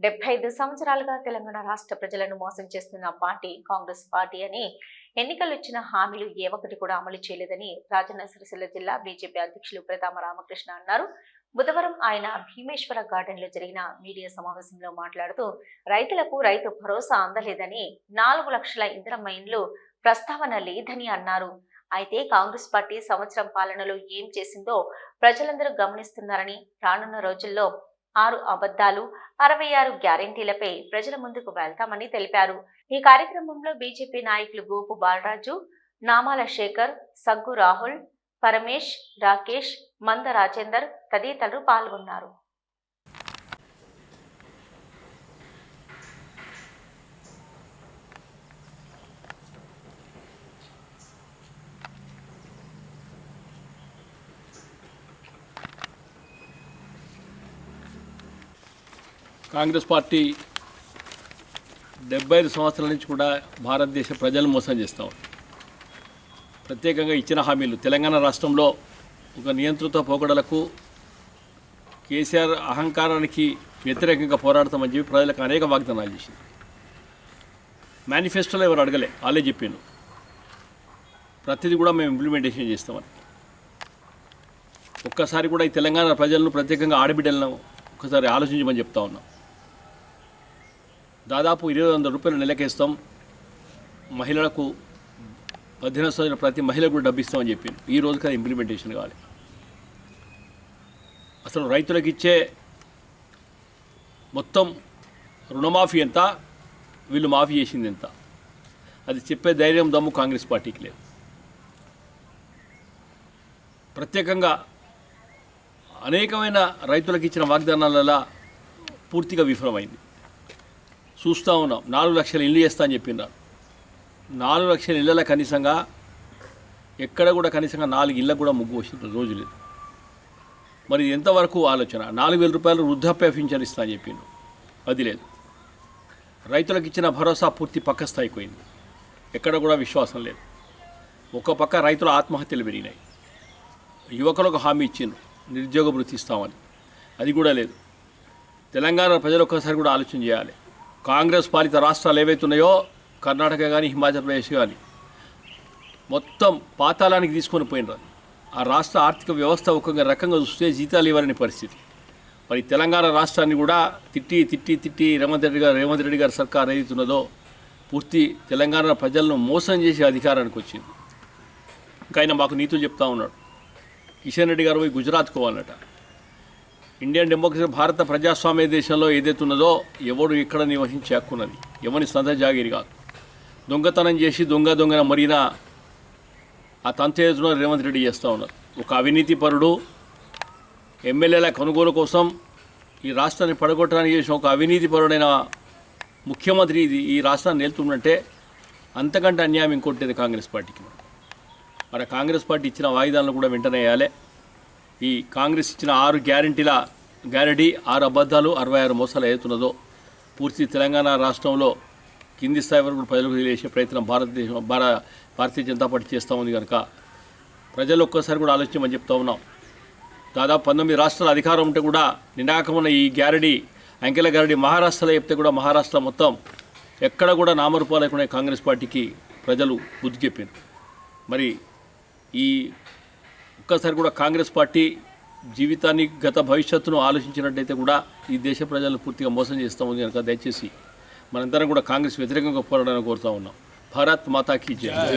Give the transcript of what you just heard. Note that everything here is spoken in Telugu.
డెబ్బై ఐదు సంవత్సరాలుగా తెలంగాణ రాష్ట్ర ప్రజలను మోసం చేస్తున్న పార్టీ కాంగ్రెస్ పార్టీ అని ఎన్నికలు ఇచ్చిన హామీలు ఏ ఒక్కటి కూడా అమలు చేయలేదని రాజన్న సిరిసిల్ల జిల్లా బీజేపీ అధ్యక్షులు ప్రతామ రామకృష్ణ అన్నారు. బుధవారం ఆయన భీమేశ్వర గార్డెన్లో జరిగిన మీడియా సమావేశంలో మాట్లాడుతూ రైతులకు రైతు భరోసా అందలేదని నాలుగు లక్షల ఇంధన ఇండ్లు ప్రస్తావన లేదని అన్నారు. అయితే కాంగ్రెస్ పార్టీ సంవత్సరం పాలనలో ఏం చేసిందో ప్రజలందరూ గమనిస్తున్నారని రానున్న రోజుల్లో ఆరు అబద్ధాలు అరవై ఆరు గ్యారెంటీలపై ప్రజల ముందుకు వెళ్తామని తెలిపారు. ఈ కార్యక్రమంలో బీజేపీ నాయకులు గోపు బాలరాజు నామాల శేఖర్ సగ్గు రాహుల్ పరమేష్ రాకేష్ మంద రాజేందర్ తదితరులు పాల్గొన్నారు. కాంగ్రెస్ పార్టీ డెబ్బై ఐదు సంవత్సరాల నుంచి కూడా భారతదేశ ప్రజలను మోసం చేస్తాం ప్రత్యేకంగా ఇచ్చిన హామీలు. తెలంగాణ రాష్ట్రంలో ఒక నియంత్రిత పోకడలకు కేసీఆర్ అహంకారానికి వ్యతిరేకంగా పోరాడతామని చెప్పి ప్రజలకు అనేక వాగ్దానాలు చేసింది. మేనిఫెస్టోలో ఎవరు అడగలే. వాళ్ళే చెప్పాను ప్రతిదీ కూడా మేము ఇంప్లిమెంటేషన్ చేస్తామని. ఒక్కసారి కూడా ఈ తెలంగాణ ప్రజలను ప్రత్యేకంగా ఆడబిడ్డలను ఒకసారి ఆలోచించమని చెప్తా ఉన్నాం. దాదాపు ఇరవై వందల రూపాయలు నెలకేస్తాం. మహిళలకు పద్దెనిమిది సంవత్సరాల ప్రతి మహిళకు కూడా డబ్బు ఇస్తామని చెప్పింది. ఈ రోజు కదా ఇంప్లిమెంటేషన్ కావాలి అసలు రైతులకు ఇచ్చే మొత్తం రుణమాఫీ ఎంత? వీళ్ళు మాఫీ చేసింది ఎంత? అది చెప్పే ధైర్యం దమ్ము కాంగ్రెస్ పార్టీకి లేదు. ప్రత్యేకంగా అనేకమైన రైతులకు ఇచ్చిన వాగ్దానాలలో పూర్తిగా విఫలమైంది. చూస్తూ ఉన్నాం. నాలుగు లక్షల ఇల్లు చేస్తా అని చెప్పినారు. నాలుగు లక్షల ఇళ్ళలో కనీసంగా ఎక్కడ కూడా కనీసంగా నాలుగు ఇళ్ళకు కూడా ముగ్గు వచ్చిన రోజు లేదు. మరి ఇది ఎంతవరకు ఆలోచన? నాలుగు వేల రూపాయలు వృద్ధాప్య పింఛన్ ఇస్తా అని చెప్పిండు అది లేదు. రైతులకు ఇచ్చిన భరోసా పూర్తి పక్క స్థాయికి పోయింది. ఎక్కడ కూడా విశ్వాసం లేదు. ఒక పక్క రైతుల ఆత్మహత్యలు పెరిగినాయి. యువకులకు హామీ ఇచ్చిండ్రు. నిరుద్యోగ వృత్తి ఇస్తామని. అది కూడా లేదు. తెలంగాణ ప్రజలు ఒక్కసారి కూడా ఆలోచన చేయాలి. కాంగ్రెస్ పాలిత రాష్ట్రాలు ఏవైతున్నాయో కర్ణాటక కానీ హిమాచల్ ప్రదేశ్ కానీ మొత్తం పాతాళానికి తీసుకొని పోయినరు ఆ రాష్ట్ర ఆర్థిక వ్యవస్థ ఒక రకంగా చూస్తే జీతాలు ఇవ్వని పరిస్థితి. మరి తెలంగాణ రాష్ట్రాన్ని కూడా తిట్టి తిట్టి తిట్టి రేవంత్ రెడ్డి గారు రేవంత్ రెడ్డి గారి సర్కార్ ఏదైతున్నదో పూర్తి తెలంగాణ ప్రజలను మోసం చేసే అధికారానికి వచ్చింది. ఇంకా ఆయన మాకు నీతులు చెప్తా ఉన్నాడు. కిషన్ రెడ్డి గారు పోయి గుజరాత్ పోవాలట. ఇండియన్ డెమోక్రసీ భారత ప్రజాస్వామ్య దేశంలో ఏదైతే ఉన్నదో ఎవడు ఇక్కడ నివసించే హక్కున్నది. ఎవరి సొంత జాగిరి కాదు. దొంగతనం చేసి దొంగ దొంగన మరిన ఆ తంతేజులో రేవంత్ రెడ్డి చేస్తూ ఉన్నారు ఒక అవినీతి పరుడు ఎమ్మెల్యేల కొనుగోలు కోసం ఈ రాష్ట్రాన్ని పడగొట్టడానికి చేసిన ఒక అవినీతి పరుడైన ముఖ్యమంత్రి ఇది ఈ రాష్ట్రాన్ని వెళ్తుందంటే అంతకంటే అన్యాయం ఇంకొట్టేది కాంగ్రెస్ పార్టీకి. మరి కాంగ్రెస్ పార్టీ ఇచ్చిన వాయిదాలను కూడా వెంటనే వేయాలి. ఈ కాంగ్రెస్ ఇచ్చిన ఆరు గ్యారంటీల గ్యారంటీ ఆరు అబద్ధాలు అరవై ఆరు మోసాలు ఏదైతున్నదో పూర్తి తెలంగాణ రాష్ట్రంలో కింది స్థాయి వరకు ప్రజలకు తెలియజేసే ప్రయత్నం భారతదేశం భార భారతీయ జనతా పార్టీ చేస్తూ ఉంది కనుక ప్రజలు ఒక్కసారి కూడా ఆలోచించమని చెప్తా ఉన్నాం. దాదాపు పంతొమ్మిది రాష్ట్రాల అధికారం ఉంటే కూడా నినాకమున్న ఈ గ్యారడీ అంకెల గ్యారడీ మహారాష్ట్రలో చెప్తే కూడా మహారాష్ట్ర మొత్తం ఎక్కడ కూడా నామరూపాలు లేకుండా కాంగ్రెస్ పార్టీకి ప్రజలు బుద్ధి చెప్పారు. మరి ఈ ఒక్కసారి కూడా కాంగ్రెస్ పార్టీ జీవితాన్ని గత భవిష్యత్తును ఆలోచించినట్టయితే కూడా ఈ దేశ ప్రజలను పూర్తిగా మోసం చేస్తామని కనుక దయచేసి మనందరం కూడా కాంగ్రెస్ వ్యతిరేకంగా పోరాడాలని కోరుతా ఉన్నాం. భారత్ మాతాకి జయ